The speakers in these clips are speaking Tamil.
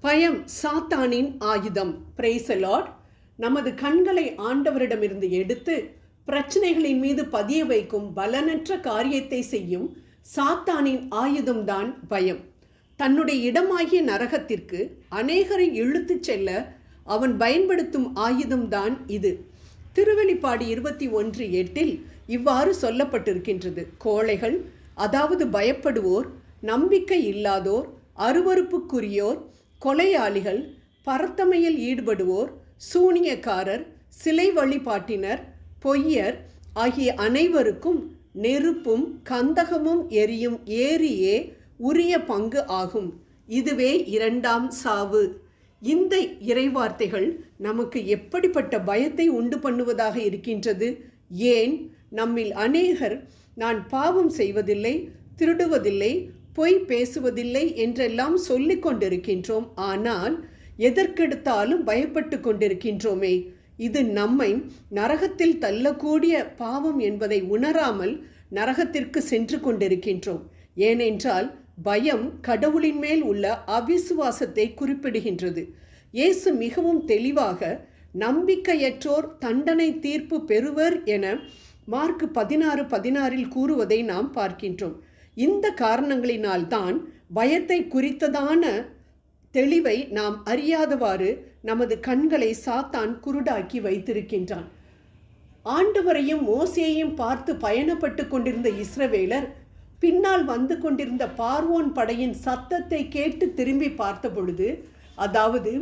பயம் சாத்தானின் ஆயுதம். பிரேசலாட் நமது கண்களை ஆண்டவரிடமிருந்து எடுத்து பிரச்சனைகளின் மீது பதிய வைக்கும் பலனற்ற காரியத்தை செய்யும் சாத்தானின் ஆயுதம்தான் பயம். தன்னுடைய இடமாகிய நரகத்திற்கு அநேகரை இழுத்துச் செல்ல அவன் பயன்படுத்தும் ஆயுதம்தான் இது. திருவெளிப்பாடு இருபத்தி ஒன்று எட்டில் இவ்வாறு சொல்லப்பட்டிருக்கின்றது. கோழைகள் அதாவது பயப்படுவோர் நம்பிக்கை இல்லாதோர் அருவறுப்புக்குரியோர் கொலையாளிகள் பரத்தமையில் ஈடுபடுவோர் சூனியக்காரர் சிலை வழிபாட்டினர் பொய்யர் ஆகிய அனைவருக்கும் நெருப்பும் கந்தகமும் எரியும் ஏரியே உரிய பங்கு ஆகும். இதுவே இரண்டாம் சாவு. இந்த இறைவார்த்தைகள் நமக்கு எப்படிப்பட்ட பயத்தை உண்டு பண்ணுவதாக இருக்கின்றது? ஏன்? நம்மில் அநேகர் நான் பாவம் செய்வதில்லை திருடுவதில்லை பொய் பேசுவதில்லை என்றெல்லாம் சொல்லிக் கொண்டிருக்கின்றோம். ஆனால் எதற்கெடுத்தாலும் பயப்பட்டு கொண்டிருக்கின்றோமே. இது நம்மை நரகத்தில் தள்ளக்கூடிய பாவம் என்பதை உணராமல் நரகத்திற்கு சென்று கொண்டிருக்கின்றோம். ஏனென்றால் பயம் கடவுளின் மேல் உள்ள அவிசுவாசத்தை குறிப்பிடுகின்றது. இயேசு மிகவும் தெளிவாக நம்பிக்கையற்றோர் தண்டனை தீர்ப்பு பெறுவர் என மார்க் பதினாறு பதினாறில் கூறுவதை நாம் பார்க்கின்றோம். இந்த காரணங்களினால்தான் பயத்தை குறித்ததான தெளிவை நாம் அறியாதவாறு நமது கண்களை சாத்தான் குருடாக்கி வைத்திருக்கின்றான். ஆண்டவரையும் மோசையையும் பார்த்து பயணப்பட்டு கொண்டிருந்த இஸ்ரவேலர் பின்னால் வந்து கொண்டிருந்த பார்வோன் படையின் சத்தத்தை கேட்டு திரும்பி பார்த்த பொழுது அதாவது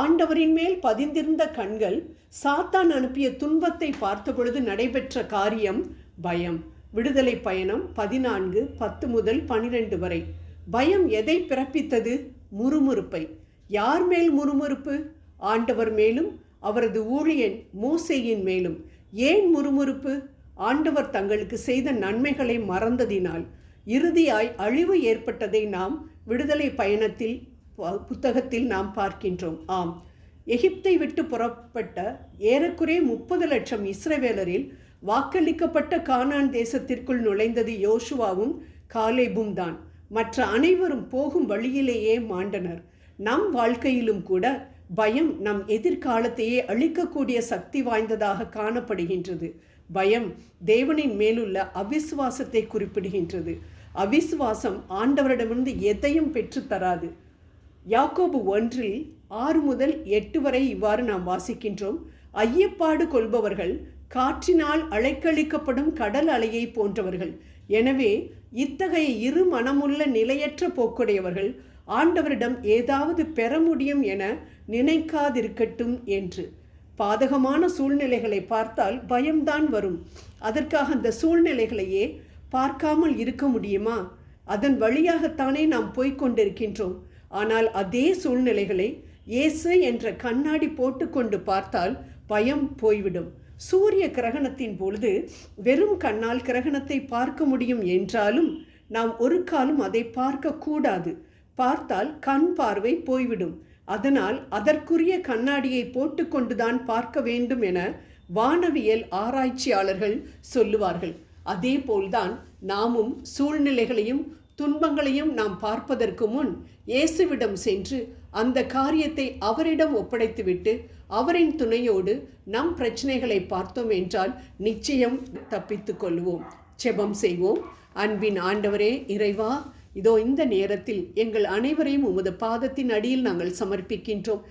ஆண்டவரின் மேல் பதிந்திருந்த கண்கள் சாத்தான் அனுப்பிய துன்பத்தை பார்த்த பொழுது நடைபெற்ற காரியம் பயம். விடுதலை பயணம் பதினான்கு பத்து முதல் பனிரெண்டு வரை. பயம் எதை பிறப்பித்தது? முறுமுறுப்பை. யார் மேல் முறுமுறுப்பு? ஆண்டவர் மேலும் அவரது ஊழியன் மூசையின் மேலும். ஏன் முறுமுறுப்பு? ஆண்டவர் தங்களுக்கு செய்த நன்மைகளை மறந்ததினால். இறுதியாய் அழிவு ஏற்பட்டதை நாம் விடுதலை பயணத்தில் புத்தகத்தில் நாம் பார்க்கின்றோம். ஆம். எகிப்தை விட்டு புறப்பட்ட ஏறக்குறைய முப்பது லட்சம் இஸ்ரவேலரில் வாக்களிக்கப்பட்ட கானான் தேசத்திற்குள் நுழைந்தது யோசுவாவும் காலேபும் தான். மற்ற அனைவரும் போகும் வழியிலேயே மாண்டனர். நம் வாழ்க்கையிலும் கூட பயம் நம் எதிர்காலத்தையே அழிக்கக்கூடிய சக்தி வாய்ந்ததாக காணப்படுகின்றது. பயம் தேவனின் மேலுள்ள அவிசுவாசத்தை குறிப்பிடுகின்றது. அவிசுவாசம் ஆண்டவரிடமிருந்து எதையும் பெற்றுத்தராது யாக்கோபு ஒன்றில் ஆறு முதல் எட்டு வரை இவ்வாறு நாம் வாசிக்கின்றோம். ஐயப்பாடு கொள்பவர்கள் காற்றினால் அலைக்கழிக்கப்படும் கடல் அலையை போன்றவர்கள். எனவே இத்தகைய இரு மனமுள்ள நிலையற்ற போக்குடையவர்கள் ஆண்டவரிடம் ஏதாவது பெற முடியும் என நினைக்காதிருக்கட்டும் என்று. பாதகமான சூழ்நிலைகளை பார்த்தால் பயம்தான் வரும். அதற்காக அந்த சூழ்நிலைகளையே பார்க்காமல் இருக்க முடியுமா? அதன் வழியாகத்தானே நாம் போய்கொண்டிருக்கின்றோம் ஆனால் அதே சூழ்நிலைகளை இயேசு என்ற கண்ணாடி போட்டுக்கொண்டு பார்த்தால் பயம் போய்விடும். சூரிய கிரகணத்தின் பொழுது வெறும் கண்ணால் கிரகணத்தை பார்க்க முடியும் என்றாலும் நாம் ஒரு காலம் அதை பார்க்கக்கூடாது பார்த்தால் கண் பார்வை போய்விடும். அதனால் அதற்குரிய கண்ணாடியை போட்டுக்கொண்டுதான் பார்க்க வேண்டும் என வானவியல் ஆராய்ச்சியாளர்கள் சொல்லுவார்கள். அதே போல்தான் நாமும் சூழ்நிலைகளையும் துன்பங்களையும் நாம் பார்ப்பதற்கு முன் இயேசுவிடம் சென்று அந்த காரியத்தை அவரிடம் ஒப்படைத்துவிட்டு அவரின் துணையோடு நம் பிரச்சனைகளை பார்த்தோம் என்றால் நிச்சயம் தப்பித்து கொள்வோம். செபம் செய்வோம். அன்பின் ஆண்டவரே இறைவா இதோ இந்த நேரத்தில் எங்கள் அனைவரையும் உமது பாதத்தின் அடியில் நாங்கள் சமர்ப்பிக்கின்றோம்.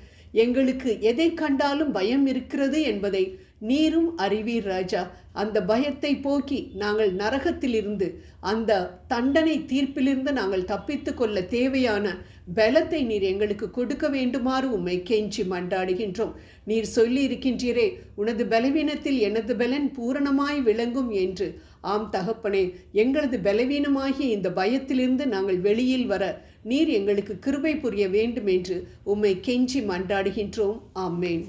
எங்களுக்கு எதை கண்டாலும் பயம் இருக்கிறது என்பதை நீரும் அறிவீர் ராஜா. அந்த பயத்தை போக்கி நாங்கள் நரகத்திலிருந்து அந்த தண்டனை தீர்ப்பிலிருந்து நாங்கள் தப்பித்து கொள்ள தேவையான பலத்தை நீர் எங்களுக்கு கொடுக்க வேண்டுமாறு உம்மை கெஞ்சி மண்டாடுகின்றோம் நீர் சொல்லி இருக்கின்றீரே உனது பலவீனத்தில் எனது பலன் பூரணமாய் விளங்கும் என்று. ஆம் தகப்பனே எங்களது பலவீனமாகிய இந்த பயத்திலிருந்து நாங்கள் வெளியில் வர நீர் எங்களுக்கு கிருபை புரிய வேண்டும் என்று உம்மை கெஞ்சி மண்டாடுகின்றோம் ஆமேன்.